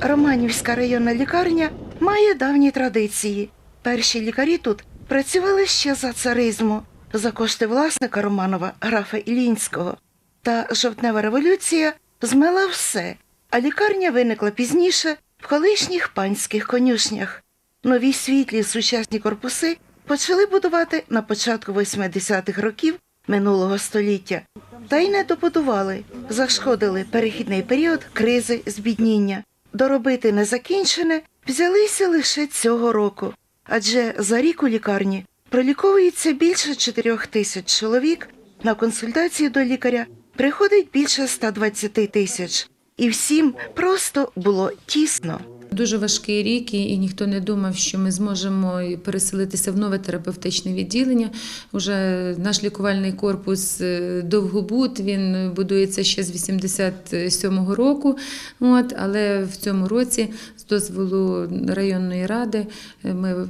Романівська районна лікарня має давні традиції. Перші лікарі тут працювали ще за царизму, за кошти власника Романова, графа Ілінського. Та жовтнева революція змела все, а лікарня виникла пізніше в колишніх панських конюшнях. Нові світлі сучасні корпуси почали будувати на початку 80-х років минулого століття. Та й не добудували, зашкодили перехідний період кризи збідніння. Доробити незакінчене взялися лише цього року, адже за рік у лікарні проліковується більше 4 тисяч чоловік, на консультації до лікаря приходить більше 120 тисяч. І всім просто було тісно. Дуже важкий рік, і, ніхто не думав, що ми зможемо переселитися в нове терапевтичне відділення. Уже наш лікувальний корпус довгобут, він будується ще з 87-го року. От, але в цьому році, з дозволу районної ради, е, ми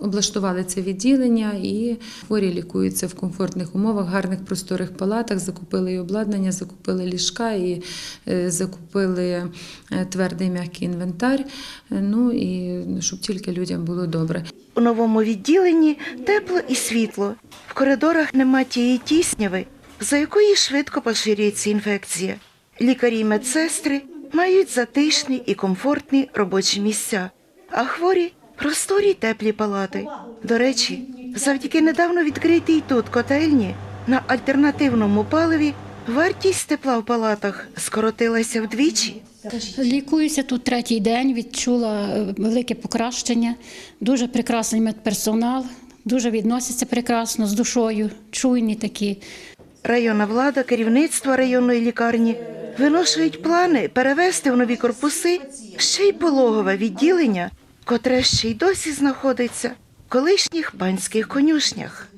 облаштували це відділення і хворі лікуються в комфортних умовах, гарних просторих палатах. Закупили і обладнання, закупили ліжка і е, закупили е, твердий м'який інвентар. Е, Ну і щоб тільки людям було добре. У новому відділенні тепло і світло. В коридорах нема тієї тісняви, за якої швидко поширюється інфекція. Лікарі й медсестри мають затишні і комфортні робочі місця, а хворі просторі й теплі палати. До речі, завдяки недавно відкритій тут котельні на альтернативному паливі вартість тепла в палатах скоротилася вдвічі. Лікуюся тут третій день, відчула е, велике покращення, дуже прекрасний медперсонал, дуже відносяться прекрасно з душою, чуйні такі. Районна влада, керівництво районної лікарні виношують плани перевести в нові корпуси ще й пологове відділення, котре ще й досі знаходиться в колишніх панських конюшнях.